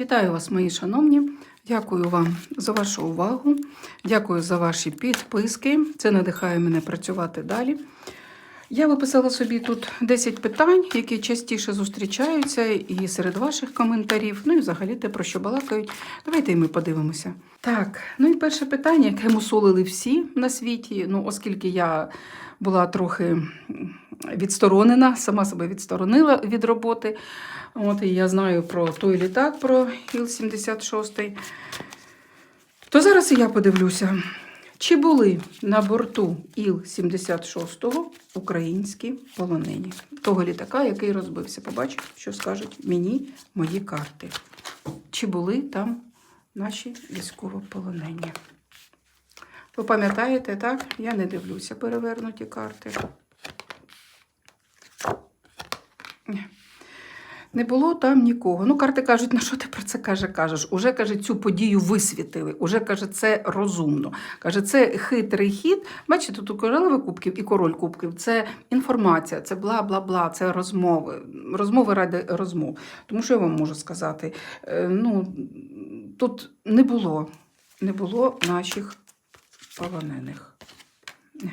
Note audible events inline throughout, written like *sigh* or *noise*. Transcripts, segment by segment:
Вітаю вас, мої шановні. Дякую вам за вашу увагу. Дякую за ваші підписки. Це надихає мене працювати далі. Я виписала собі тут 10 питань, які частіше зустрічаються і серед ваших коментарів, ну і взагалі те, про що балакають. Давайте і ми подивимося. Так, ну і перше питання, яке мусолили всі на світі. Ну, оскільки я була трохи відсторонена, сама себе відсторонила від роботи. От, і я знаю про той літак, про Іл-76. То зараз і я подивлюся, чи були на борту Іл-76 українські полонені. Того літака, який розбився. Побачимо, що скажуть мені мої карти. Чи були там наші військовополонені? Ви пам'ятаєте, так? Я не дивлюся перевернуті карти. Не було там нікого. Ну, карти кажуть, на що ти про це каже, кажеш? Уже каже, цю подію висвітили. Уже каже, це розумно. Каже, це хитрий хід. Бачите, тут у королеви кубків і король кубків. Це інформація, це бла бла бла, це розмови. Розмови ради розмов. Тому що я вам можу сказати? Е, Ну, тут не було, не було наших полонених. Ні.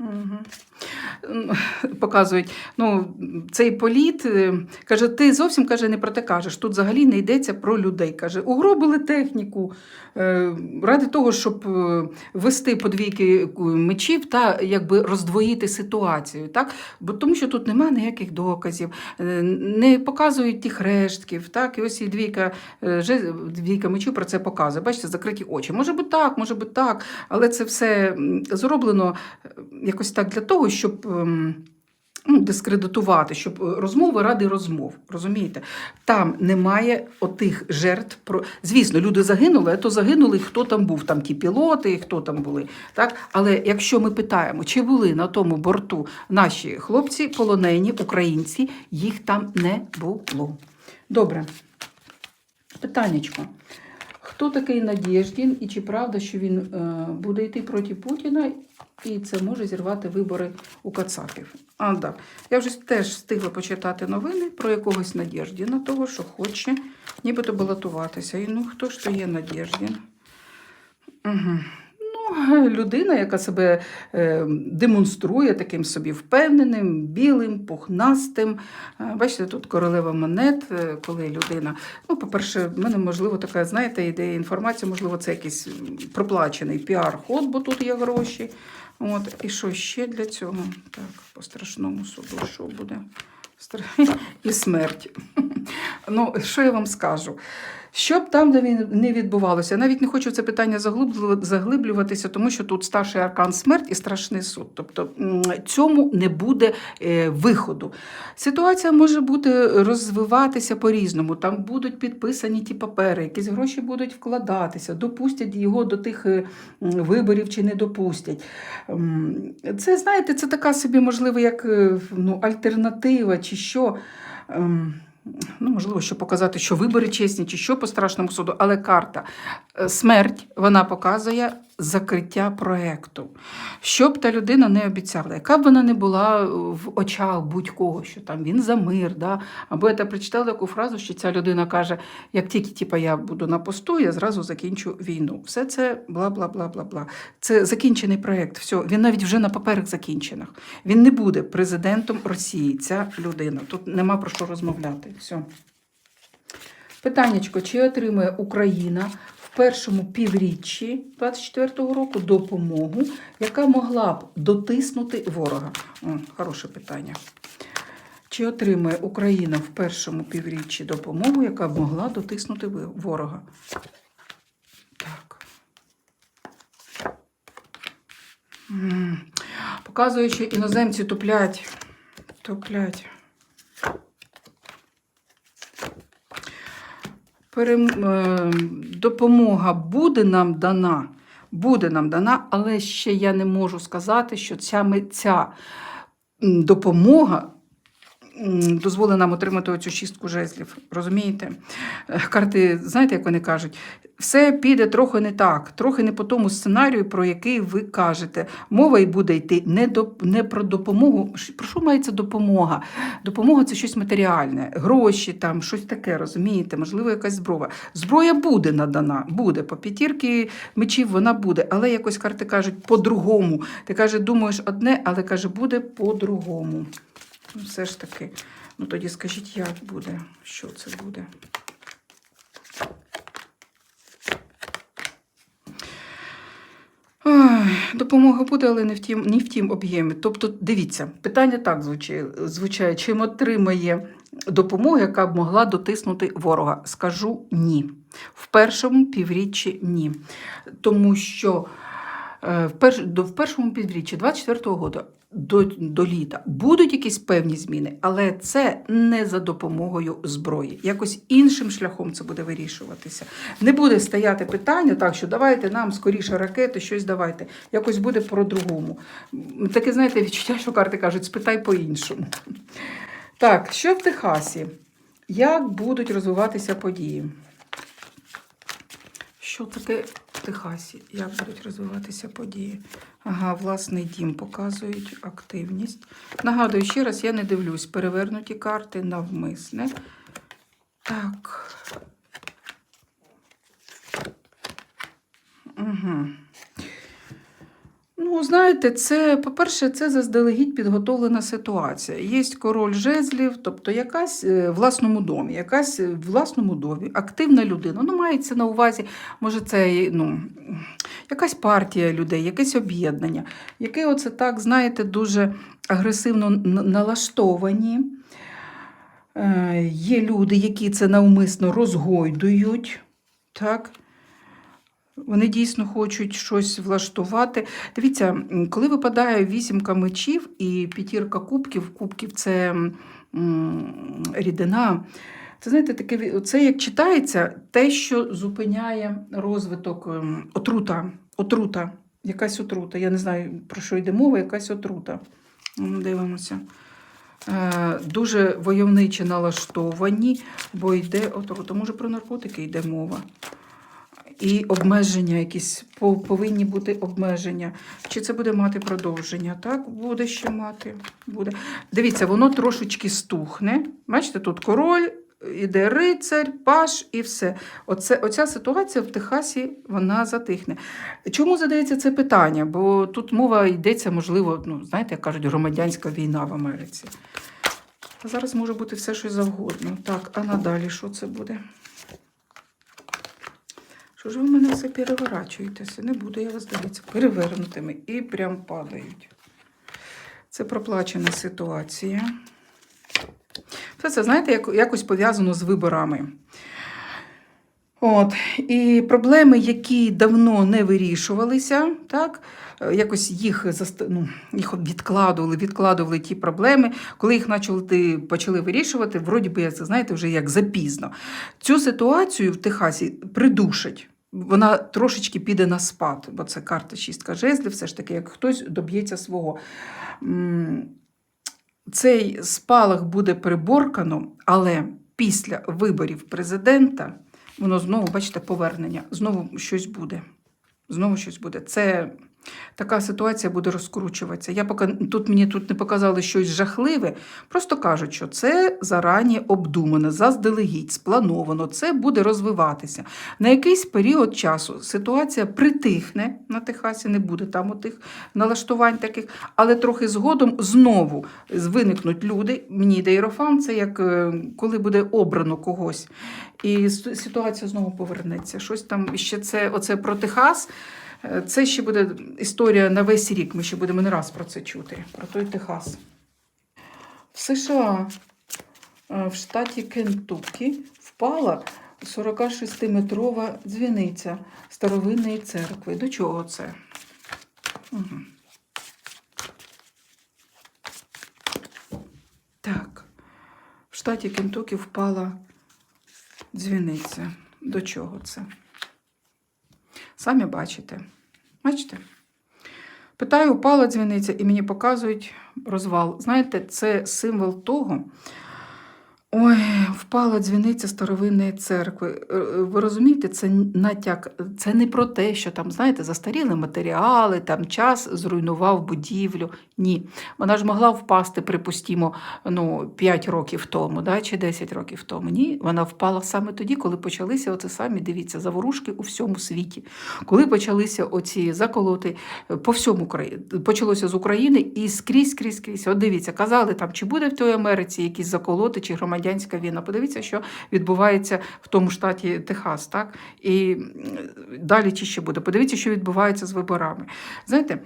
Mm-hmm. *laughs* Показують, ну, цей політ е, каже, ти зовсім каже, не про те кажеш. Тут взагалі не йдеться про людей. Каже, угробили техніку е, ради того, щоб е, вести подвійки мечів та якби роздвоїти ситуацію. Так? Бо тому що тут немає ніяких доказів, не показують тих рештків. Так? І ось і двійка, двійка мечів про це показує. Бачите, закриті очі. Може би так, може би так, але це все зроблено якось так для того, щоб. Ем, Ну, дискредитувати, щоб е, розмови ради розмов. Розумієте? Там немає отих жертв. Звісно, люди загинули, а то загинули, хто там був, там ті пілоти, хто там були. Так? Але якщо ми питаємо, чи були на тому борту наші хлопці, полонені, українці, їх там не було. Добре. Питаннячко. Хто такий Надєждін і чи правда, що він е, буде йти проти Путіна і це може зірвати вибори у Кацапів? А, да. Я вже теж встигла почитати новини про якогось Надєждіна, того, що хоче нібито балотуватися. І ну хто ж то є Надєждін? Угу. Ну, людина, яка себе е, демонструє таким собі впевненим, білим, пухнастим. Бачите, тут королева монет, е, коли людина. Ну, по-перше, в мене, можливо, така, знаєте, ідея інформація, можливо, це якийсь проплачений піар-ход, бо тут є гроші. От, і що ще для цього? Так, по страшному суду, що буде? *laughs* І смерть. *laughs* Ну, що я вам скажу? Що б там де він не відбувалося, я навіть не хочу це питання заглиблюватися, тому що тут старший аркан смерть і страшний суд. Тобто цьому не буде е, виходу. Ситуація може бути розвиватися по-різному. Там будуть підписані ті папери, якісь гроші будуть вкладатися, допустять його до тих е, виборів чи не допустять. Це, знаєте, це така собі, можливо, як е, ну, альтернатива чи що. Ну, можливо, щоб показати, що вибори чесні, чи що по страшному суду, але карта е, смерть вона показує закриття проекту. Що б та людина не обіцяла, яка б вона не була в очах будь-кого, що там він за мир. Да? Або я та прочитала таку фразу, що ця людина каже: як тільки типу, я буду на посту, я зразу закінчу війну. Все це бла бла бла бла бла. Це закінчений проект. Все, він навіть вже на паперах закінчених. Він не буде президентом Росії. Ця людина. Тут нема про що розмовляти. Все. Питаннячко, чи отримує Україна в першому півріччі 24-го року допомогу, яка могла б дотиснути ворога? О, хороше питання. Чи отримує Україна в першому півріччі допомогу, яка б могла дотиснути ворога? Так. Показує, що іноземці туплять. Туплять. Перем... е, Допомога буде нам дана, буде нам дана, але ще я не можу сказати, що ця, ця допомога м, дозволить нам отримати оцю шістку жезлів. Розумієте? Е, Карти, знаєте, як вони кажуть, все піде трохи не так, трохи не по тому сценарію, про який ви кажете. Мова і буде йти не, до, не про допомогу. Про що мається допомога? Допомога це щось матеріальне, гроші, там, щось таке, розумієте? Можливо, якась зброя. Зброя буде надана, буде. По п'ятірки мечів вона буде, але якось карти кажуть по-другому. Ти каже, думаєш одне, але каже, буде по-другому. Ну, Все ж таки. Ну тоді скажіть, як буде? Що це буде? Допомога буде, але не в тім, не в тім об'ємі. Тобто, дивіться, питання так звучає, чим отримає допомогу, яка б могла дотиснути ворога? Скажу ні. В першому півріччі ні. Тому що е, в першому півріччі 24-го року до, до літа будуть якісь певні зміни, але це не за допомогою зброї. Якось іншим шляхом це буде вирішуватися. Не буде стояти питання, так що давайте нам скоріше ракети, щось давайте. Якось буде по-другому. Таке, знаєте, відчуття, що карти кажуть, спитай по-іншому. Так, що в Техасі? Як будуть розвиватися події? Що таке Техасі? Як будуть розвиватися події? Ага, власний дім показують активність. Нагадую ще раз, я не дивлюсь. Перевернуті карти навмисне. Так. Угу. Ну, знаєте, це, по-перше, це заздалегідь підготовлена ситуація. Є король жезлів, тобто якась е, в власному домі, якась в власному домі, активна людина. Ну, мається на увазі, може, це ну, якась партія людей, якесь об'єднання, яке оце так, знаєте, дуже агресивно налаштовані. Е, Є люди, які це навмисно розгойдують. Так? Вони дійсно хочуть щось влаштувати. Дивіться, коли випадає вісімка мечів і п'ятірка кубків, кубків це рідина. Це знаєте, таке це як читається те, що зупиняє розвиток ем, отрута. Отрута. Якась отрута. Я не знаю, про що йде мова, якась отрута. Дивимося. Е, Дуже войовниче налаштовані, бо йде отрута. Може, про наркотики йде мова. І обмеження якісь повинні бути обмеження. Чи це буде мати продовження? Так, буде ще мати. Буде. Дивіться, воно трошечки стухне. Бачите, тут король, іде рицар, паш і все. Оце, оця ситуація в Техасі вона затихне. Чому задається це питання? Бо тут мова йдеться, можливо, ну, знаєте, як кажуть, громадянська війна в Америці. Зараз може бути все що завгодно. Так, а надалі що це буде? Що ж ви мене все переворачуєтеся? Не буду я вас дивитися перевернутими і прям падають. Це проплачена ситуація. Все це, знаєте, якось пов'язано з виборами. От. І проблеми, які давно не вирішувалися, так, е, якось їх, ну, їх відкладували, відкладували ті проблеми. Коли їх почали, почали вирішувати, вроді би, це знаєте, вже як запізно. Цю ситуацію в Техасі придушать. Вона трошечки піде на спад, бо це карта шістка жезлів, все ж таки, як хтось доб'ється свого. Цей спалах буде приборкано, але після виборів президента воно знову, бачите, повернення, знову щось буде. Знову щось буде. Це така ситуація буде розкручуватися. Я поки тут мені тут не показали щось жахливе, просто кажуть, що це зарані обдумано, заздалегідь, сплановано, це буде розвиватися. На якийсь період часу ситуація притихне на Техасі, не буде там отих налаштувань таких, але трохи згодом знову виникнуть люди. Мені йде Єрофан, це як е, коли буде обрано когось. І ситуація знову повернеться. Щось там ще це, оце про Техас. Це ще буде історія на весь рік. Ми ще будемо не раз про це чути. Про той Техас. В США, е, в штаті Кентукі, впала 46-метрова дзвіниця старовинної церкви. До чого це? Угу. Так. В штаті Кентукі впала дзвіниця. До чого це? Самі бачите. Бачите? Питаю, упала дзвіниця, і мені показують розвал. Знаєте, це символ того. Ой, впала дзвіниця старовинної церкви. Е, е, Ви розумієте, це натяк, це не про те, що там, знаєте, застаріли матеріали, там час зруйнував будівлю. Ні. Вона ж могла впасти, припустімо, ну, 5 років тому, да, чи 10 років тому. Ні, вона впала саме тоді, коли почалися оце самі, дивіться, заворушки у всьому світі. Коли почалися оці заколоти е, по всьому країні, почалося з України і скрізь, скрізь, скрізь. От дивіться, казали там, чи буде в той Америці якісь заколоти, чи громадянська війна. Подивіться, що відбувається в тому штаті Техас, так? І далі чи ще буде. Подивіться, що відбувається з виборами. Знаєте,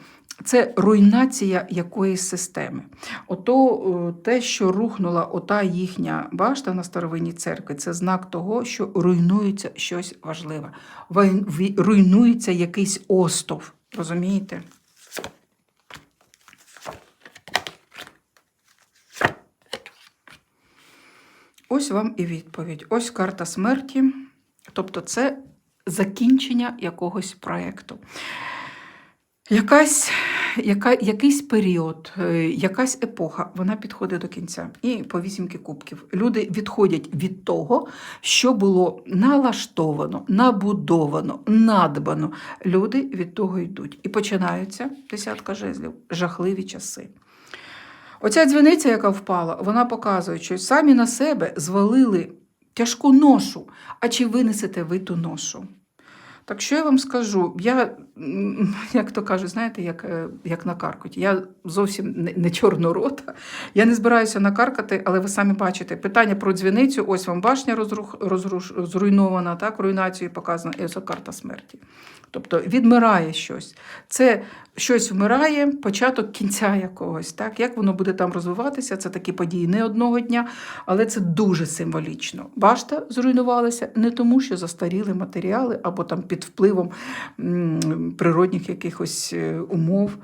це руйнація якоїсь системи. Ото е, те, що рухнула ота їхня башта на старовинній церкві, це знак того, що руйнується щось важливе. Руйнується якийсь остов. Розумієте? Ось вам і відповідь. Ось карта смерті. Тобто, це закінчення якогось проєкту. Якась, яка, якийсь період, е, якась епоха, вона підходить до кінця. І по вісімки кубків. Люди відходять від того, що було налаштовано, набудовано, надбано. Люди від того йдуть. І починаються десятка жезлів, жахливі часи. Оця дзвіниця, яка впала, вона показує, що самі на себе звалили тяжку ношу. А чи винесете ви ту ношу? Так що я вам скажу? Я, *laughs* як то кажуть, знаєте, як, е, як накаркать. Я зовсім не, не чорнорота. Я не збираюся накаркати, але ви самі бачите, питання про дзвіницю, ось вам башня розрух, розруш, зруйнована, так, руйнацією показана, і ось карта смерті. Тобто відмирає щось. Це щось вмирає, початок кінця якогось. Так? Як воно буде там розвиватися, це такі події не одного дня, але це дуже символічно. Башта зруйнувалася не тому, що застаріли матеріали або там під впливом природних якихось е, умов.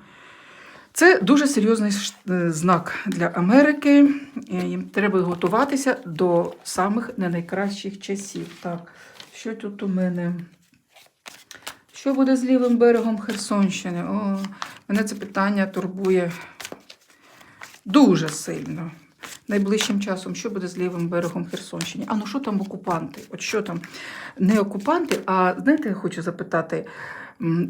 Це дуже серйозний е, знак для Америки. Їм треба готуватися до самих не найкращих часів. Так, що тут у мене? Що буде з лівим берегом Херсонщини? О, мене це питання турбує дуже сильно. Найближчим часом, що буде з лівим берегом Херсонщини? А ну що там окупанти? От що там? Не окупанти, а знаєте, я хочу запитати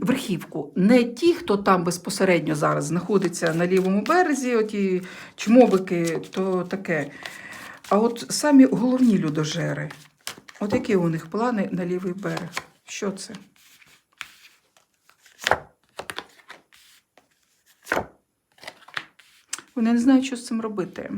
верхівку. Не ті, хто там безпосередньо зараз знаходиться на лівому березі, оті чмобики, то таке. А от самі головні людожери. От які у них плани на лівий берег? Що це? Вони не знають, що з цим робити.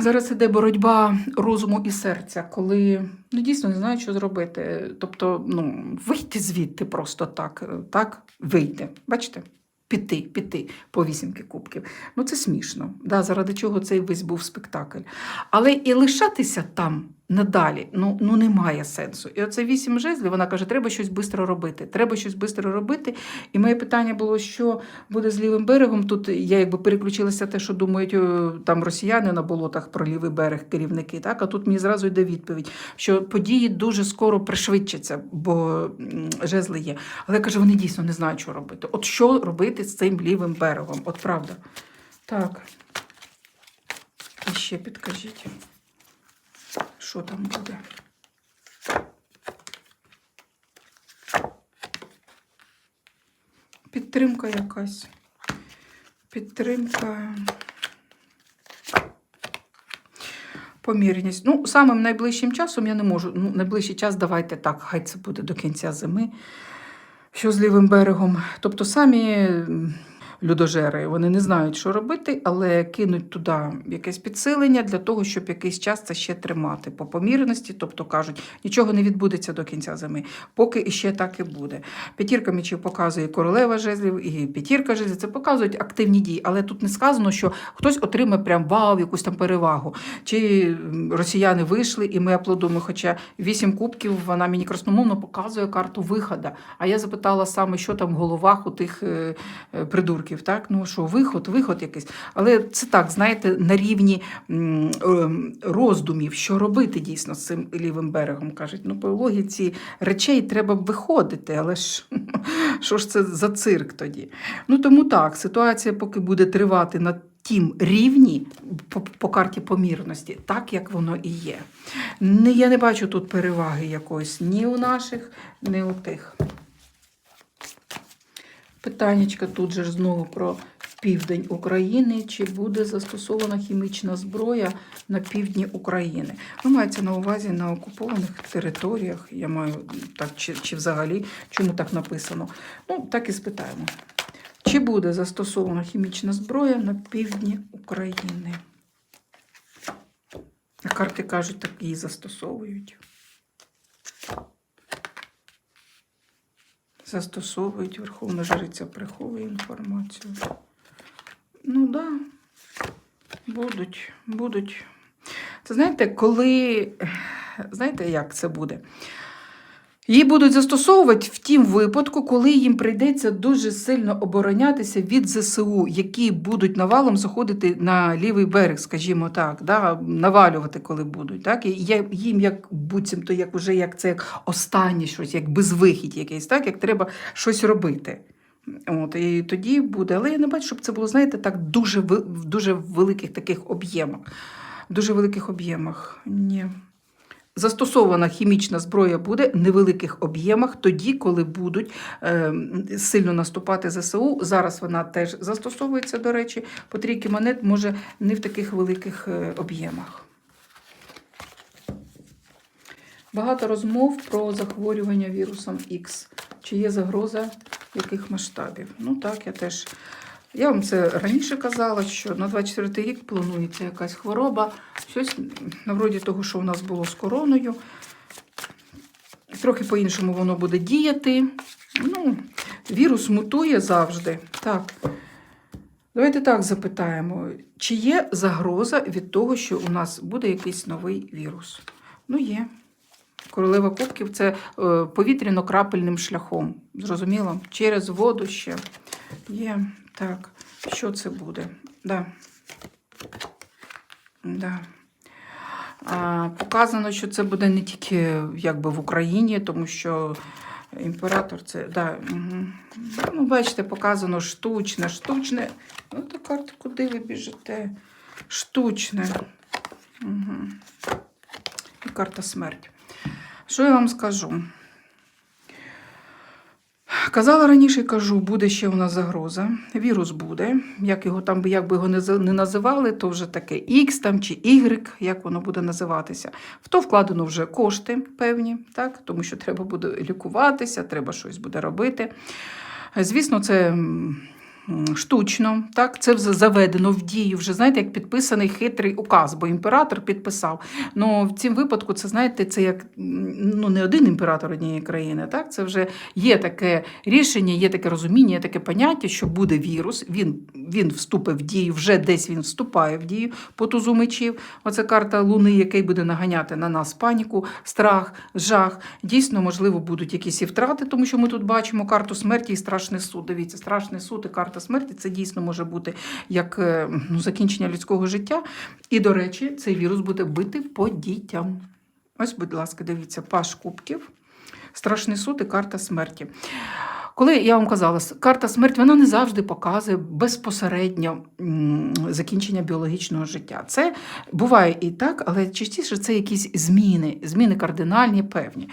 Зараз іде боротьба розуму і серця, коли ну, дійсно не знаю, що зробити. Тобто, ну, вийти звідти просто так, е, так, вийти. Бачите? Піти, піти по вісімки кубків. Ну це смішно. Да, заради чого цей весь був спектакль. Але і лишатися там надалі ну, ну немає сенсу. І оце вісім жезлів, вона каже, треба щось швидко робити. Треба щось швидко робити. І моє питання було, що буде з лівим берегом. Тут я якби переключилася те, що думають е, там росіяни на болотах про лівий берег, керівники. Так, а тут мені зразу йде відповідь, що події дуже скоро пришвидшаться, бо жезли є. Але каже, вони дійсно не знають, що робити. От що робити з цим лівим берегом? От правда. Так. І ще підкажіть, що там буде. Підтримка якась. Підтримка. Помірність. Ну, самим найближчим часом я не можу. Ну, найближчий час давайте так, хай це буде до кінця зими. Що з лівим берегом? Тобто самі людожери вони не знають, що робити, але кинуть туди якесь підсилення для того, щоб якийсь час це ще тримати по помірності. Тобто кажуть, нічого не відбудеться до кінця зими, поки іще так і буде. П'ятірка мечів показує королева жезлів і п'ятірка жезлів. Це показують активні дії, але тут не сказано, що хтось отримає прям вау, якусь там перевагу. Чи росіяни вийшли, і ми аплодуємо. Хоча вісім кубків вона мені красномовно показує карту виходу. А я запитала саме, що там в головах у тих е, придурків. Так, ну що, виход, виход якийсь. Але це так, знаєте, на рівні ем, роздумів, що робити дійсно з цим лівим берегом. кажуть, ну по логіці речей треба виходити, але ж *laughs* Що ж це за цирк тоді? Ну тому так, ситуація поки буде тривати на тім рівні по, карті помірності, так як воно і є. Я не бачу тут переваги якоїсь ні у наших, ні у тих. Питаннячка тут же знову про південь України. Чи буде застосована хімічна зброя на півдні України? Ну, мається на увазі на окупованих територіях. Я маю так, чи, чи взагалі чому так написано? Ну, так і спитаємо. Чи буде застосована хімічна зброя на півдні України? Карти кажуть, так її застосовують. Застосовують, Верховна Жриця приховує інформацію. Ну да, будуть, будуть. Це знаєте, коли. Знаєте, як це буде? Її будуть застосовувати в тім випадку, коли їм прийдеться дуже сильно оборонятися від ЗСУ, які будуть навалом заходити на лівий берег, скажімо так, да, навалювати, коли будуть. Так? І їм як буцімто, як уже як це як останнє щось, як безвихідь якийсь, так, як треба щось робити. От, і тоді буде. Але я не бачу, щоб це було, знаєте, так дуже в дуже великих таких об'ємах. Дуже великих об'ємах. Ні. Застосована хімічна зброя буде в невеликих об'ємах тоді, коли будуть е, сильно наступати ЗСУ. Зараз вона теж застосовується, до речі, по трійки монет може не в таких великих е, об'ємах. Багато розмов про захворювання вірусом X. Чи є загроза яких масштабів? Ну так, я теж. Я вам це раніше казала, що на 24 рік планується якась хвороба, щось на вроді того, що у нас було з короною. Трохи по-іншому воно буде діяти. Ну, вірус мутує завжди. Так. Давайте так запитаємо: чи є загроза від того, що у нас буде якийсь новий вірус? Ну, є. Королева кубків це е, повітряно-крапельним шляхом. Зрозуміло? Через воду ще є. Так, що це буде? Да. Да. А, показано, що це буде не тільки якби в Україні, тому що імператор це. Да. Ну, бачите, показано штучне, штучне. Ну, то карта, куди ви біжите? Штучне. Угу. І карта смерть. Що я вам скажу? Казала раніше, кажу, буде ще у нас загроза. Вірус буде. Як його там, як би його не називали, то вже таке X там чи Y, як воно буде називатися. В то вкладено вже кошти певні, так? тому що треба буде лікуватися, треба щось буде робити. Звісно, це штучно, так? це вже заведено в дію, вже знаєте, як підписаний хитрий указ, бо імператор підписав. Ну, в цьому випадку, це знаєте, це як ну, не один імператор однієї країни. Так? Це вже є таке рішення, є таке розуміння, є таке поняття, що буде вірус, він, він вступить в дію, вже десь він вступає в дію по тузу мечів. Оце карта Луни, який буде наганяти на нас паніку, страх, жах. Дійсно, можливо, будуть якісь і втрати, тому що ми тут бачимо карту смерті і страшний суд. Дивіться, страшний суд і карта смерті це дійсно може бути як е, ну, закінчення людського життя. І, до речі, цей вірус буде бити по дітям. Ось, будь ласка, дивіться, паш кубків, страшний суд і карта смерті. Коли я вам казала, карта смерть вона не завжди показує безпосередньо закінчення біологічного життя. Це буває і так, але частіше це якісь зміни, зміни кардинальні, певні.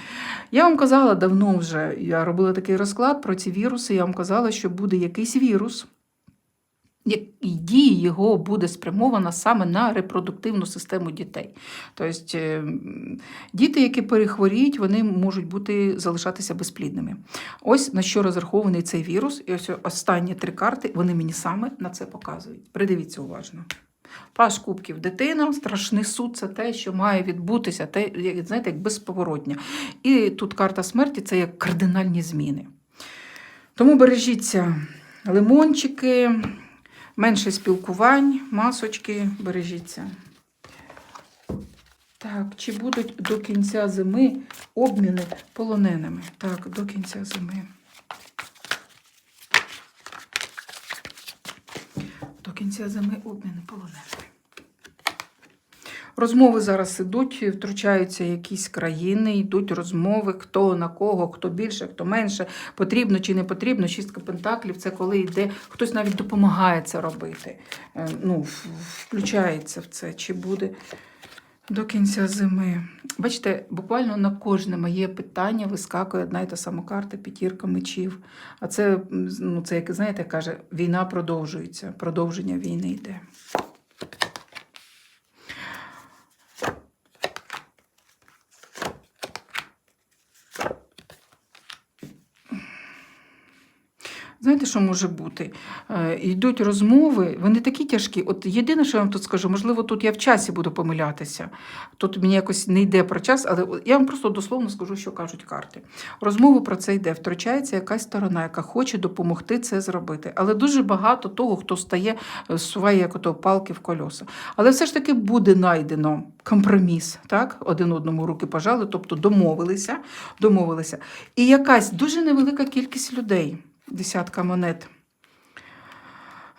Я вам казала давно вже, я робила такий розклад про ці віруси. Я вам казала, що буде якийсь вірус, і дія його буде спрямована саме на репродуктивну систему дітей. Тобто е, діти, які перехворіють, вони можуть бути залишатися безплідними. Ось на що розрахований цей вірус. І ось останні три карти вони мені саме на це показують. Придивіться уважно. Паш кубків дитина, страшний суд це те, що має відбутися, те, як, знаєте, як безповоротня. І тут карта смерті це як кардинальні зміни. Тому бережіться лимончики, менше спілкувань, масочки, бережіться. Так, чи будуть до кінця зими обміни полоненими? Так, до кінця зими. До кінця зими обміни полоненими. Розмови зараз ідуть, втручаються якісь країни, йдуть розмови, хто на кого, хто більше, хто менше, потрібно чи не потрібно. Шістка пентаклів це коли йде, хтось навіть допомагає це робити. Е, Ну, включається в це, чи буде до кінця зими. Бачите, буквально на кожне моє питання вискакує одна й та сама карта п'ятірка мечів. А це, ну, це як знаєте, каже, війна продовжується, продовження війни йде. Знаєте, що може бути? Е, Йдуть розмови, вони такі тяжкі. От єдине, що я вам тут скажу, можливо, тут я в часі буду помилятися. Тут мені якось не йде про час, але я вам просто дословно скажу, що кажуть карти. Розмова про це йде. Втручається якась сторона, яка хоче допомогти це зробити. Але дуже багато того, хто стає, е, суває як ото палки в кольоса. Але все ж таки буде знайдено компроміс, так? Один одному руки пожали, тобто домовилися, домовилися. І якась дуже невелика кількість людей десятка монет.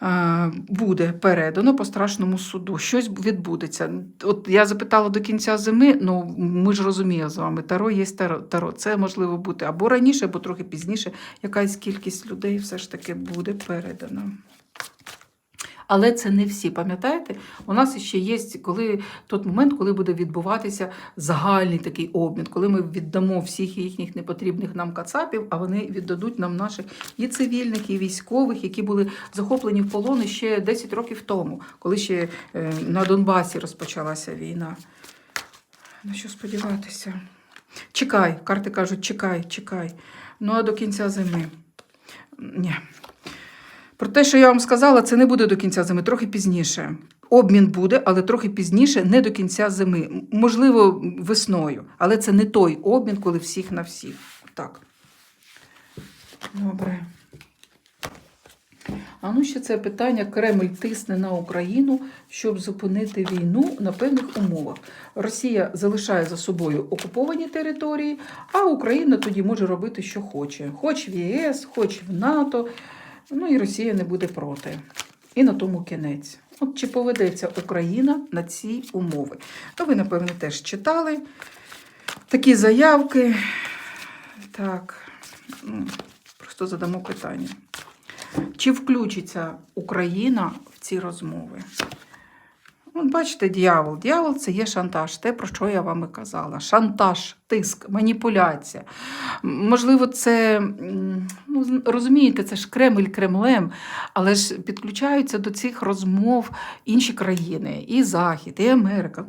е, Буде передано по страшному суду. Щось відбудеться. От я запитала до кінця зими, ну ми ж розуміємо з вами, таро є таро. таро. Це можливо бути або раніше, або трохи пізніше. Якась кількість людей все ж таки буде передана. Але це не всі, пам'ятаєте? У нас ще є коли, той момент, коли буде відбуватися загальний такий обмін, коли ми віддамо всіх їхніх непотрібних нам кацапів, а вони віддадуть нам наших і цивільних, і військових, які були захоплені в полон ще 10 років тому, коли ще е, на Донбасі розпочалася війна. На що сподіватися? Чекай, карти кажуть, чекай, чекай. Ну а до кінця зими. Ні. Про те, що я вам сказала, це не буде до кінця зими, трохи пізніше. Обмін буде, але трохи пізніше, не до кінця зими. Можливо, весною. Але це не той обмін, коли всіх на всіх. Так. Добре. А ну ще це питання. Кремль тисне на Україну, щоб зупинити війну на певних умовах. Росія залишає за собою окуповані території, а Україна тоді може робити, що хоче. Хоч в ЄС, хоч в НАТО. Ну і Росія не буде проти. І на тому кінець. От чи поведеться Україна на ці умови? Ну, ви, напевно, теж читали такі заявки. Так, ну, просто задамо питання. Чи включиться Україна в ці розмови? От бачите, дьявол. Дьявол це є шантаж, те, про що я вам і казала. Шантаж, тиск, маніпуляція. Можливо, це, ну, розумієте, це ж Кремль Кремлем, але ж підключаються до цих розмов інші країни, і Захід, і Америка.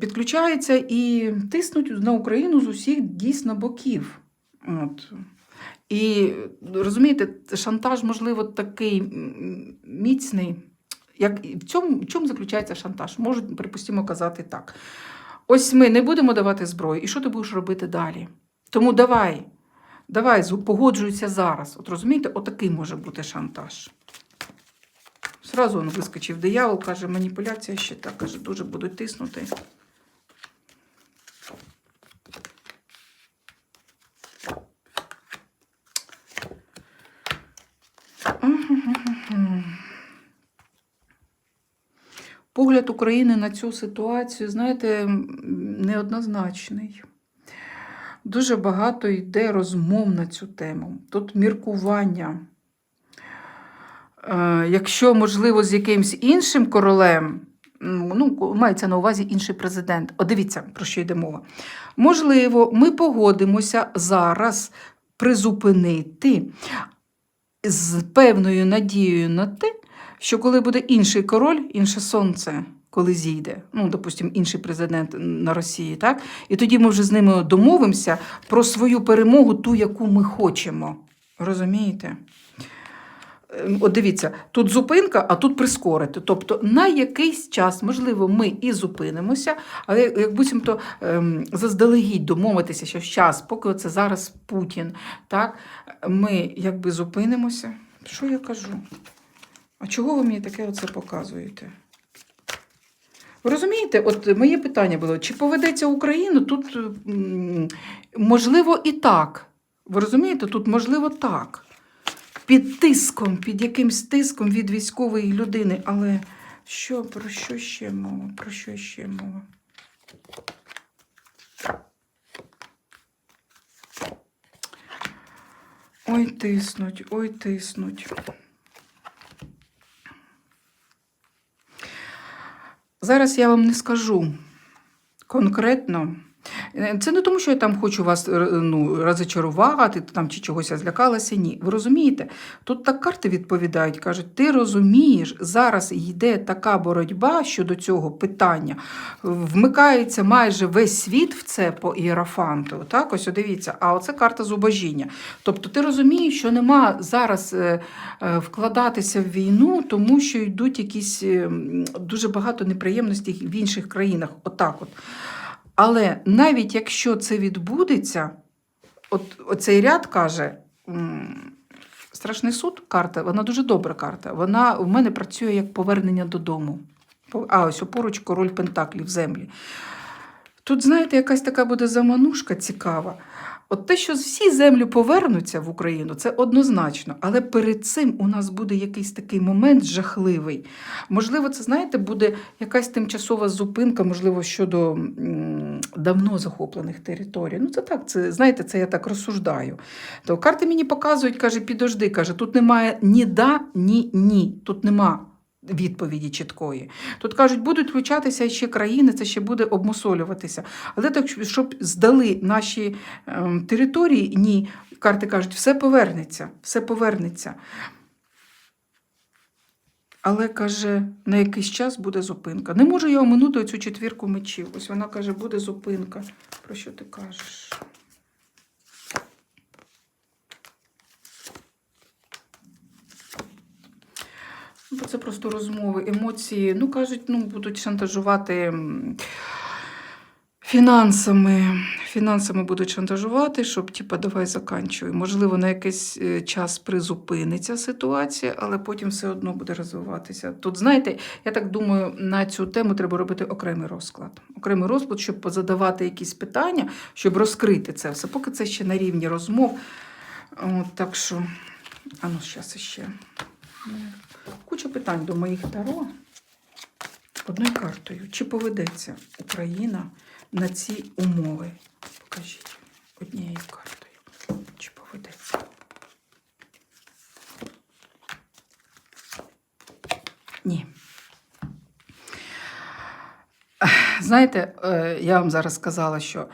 Підключаються і тиснуть на Україну з усіх дійсно боків. От. І розумієте, шантаж, можливо, такий міцний. Як, в, цьому, в чому заключається шантаж? Можуть, припустимо, казати так. Ось ми не будемо давати зброю, і що ти будеш робити далі? Тому давай, давай, погоджуйся зараз. От розумієте, отакий може бути шантаж. Зразу він вискочив диявол, каже, маніпуляція ще так, каже, дуже будуть тиснути. Погляд України на цю ситуацію, знаєте, неоднозначний. Дуже багато йде розмов на цю тему. Тут міркування. Е, Якщо, можливо, з якимсь іншим королем, ну, мається на увазі інший президент. О, дивіться, про що йде мова. Можливо, ми погодимося зараз призупинити з певною надією на те, що коли буде інший король, інше сонце, коли зійде, ну, допустимо, інший президент на Росії, так? І тоді ми вже з ними домовимося про свою перемогу, ту, яку ми хочемо. Розумієте? Ем, От дивіться, тут зупинка, а тут прискорити. Тобто на якийсь час, можливо, ми і зупинимося, але як буцімто ем, заздалегідь домовитися, що час, поки це зараз Путін, так, ми якби зупинимося. Що я кажу? А чого ви мені таке оце показуєте? Ви розумієте, от моє питання було: чи поведеться Україна? Тут можливо і так. Ви розумієте, тут можливо так. Під тиском, під якимсь тиском від військової людини, але Що, про що ще мова? Про що ще мова? Ой, тиснуть, ой, тиснуть. Зараз я вам не скажу конкретно. Е, Це не тому, що я там хочу вас е, ну, розочарувати там, чи чогось злякалася. Ні. Ви розумієте? Тут так карти відповідають, кажуть, ти розумієш, зараз йде така боротьба щодо цього питання. Вмикається майже весь світ в це по іерафанту. Так, ось дивіться, а оце карта зубожіння. Тобто ти розумієш, що нема зараз е, вкладатися в війну, тому що йдуть якісь е, дуже багато неприємностей в інших країнах. Отак от. Але навіть якщо це відбудеться, от оцей ряд каже. Страшний суд карта, вона дуже добра карта. Вона в мене працює як повернення додому. А ось поруч король Пентаклів землі. Тут, знаєте, якась така буде заманушка цікава. От те, що всі землі повернуться в Україну, це однозначно. Але перед цим у нас буде якийсь такий момент жахливий. Можливо, це, знаєте, буде якась тимчасова зупинка, можливо, щодо м, давно захоплених територій. Ну, це так, це, знаєте, це я так розсуждаю. То карти мені показують, каже, підожди, каже, тут немає ні да, ні ні. Тут нема відповіді чіткої. Тут кажуть, будуть включатися ще країни, це ще буде обмусолюватися. Але так, щоб здали наші ем, території, ні. Карти кажуть, все повернеться, все повернеться. Але каже, на якийсь час буде зупинка. Не можу я оминути цю четвірку мечів. Ось вона каже, буде зупинка. Про що ти кажеш? Ну, Це просто розмови, емоції. Ну, кажуть, ну, будуть шантажувати фінансами. Фінансами будуть шантажувати, щоб, типа, давай заканчуй. Можливо, на якийсь е, час призупиниться ситуація, але потім все одно буде розвиватися. Тут, знаєте, я так думаю, на цю тему треба робити окремий розклад. Окремий розклад, щоб позадавати якісь питання, щоб розкрити це все. Поки це ще на рівні розмов. От, так що, а ну, зараз ще. Куча питань до моїх таро. Одною картою. Чи поведеться Україна на ці умови? Покажіть однією картою. Чи поведеться? Ні. Знаєте, е, я вам зараз сказала, що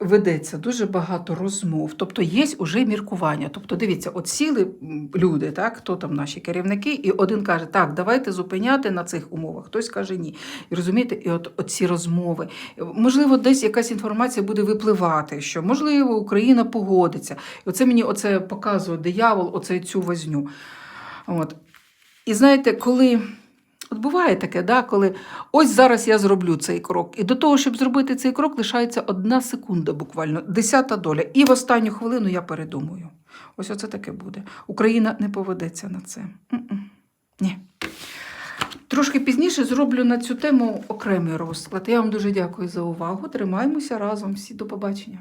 ведеться дуже багато розмов, тобто є уже міркування. Тобто, дивіться, от сіли люди, так, хто там наші керівники, і один каже, так, давайте зупиняти на цих умовах, хтось каже ні. І розумієте, і от ці розмови. Можливо, десь якась інформація буде випливати, що можливо Україна погодиться. І оце мені оце показує диявол, оце цю возню. От. І знаєте, коли. От буває таке, да, коли ось зараз я зроблю цей крок. І до того, щоб зробити цей крок, лишається одна секунда, буквально, десята доля. І в останню хвилину я передумаю. Ось оце таке буде. Україна не поведеться на це. Ні. Трошки пізніше зроблю на цю тему окремий розклад. Я вам дуже дякую за увагу. Тримаємося разом. Всі до побачення.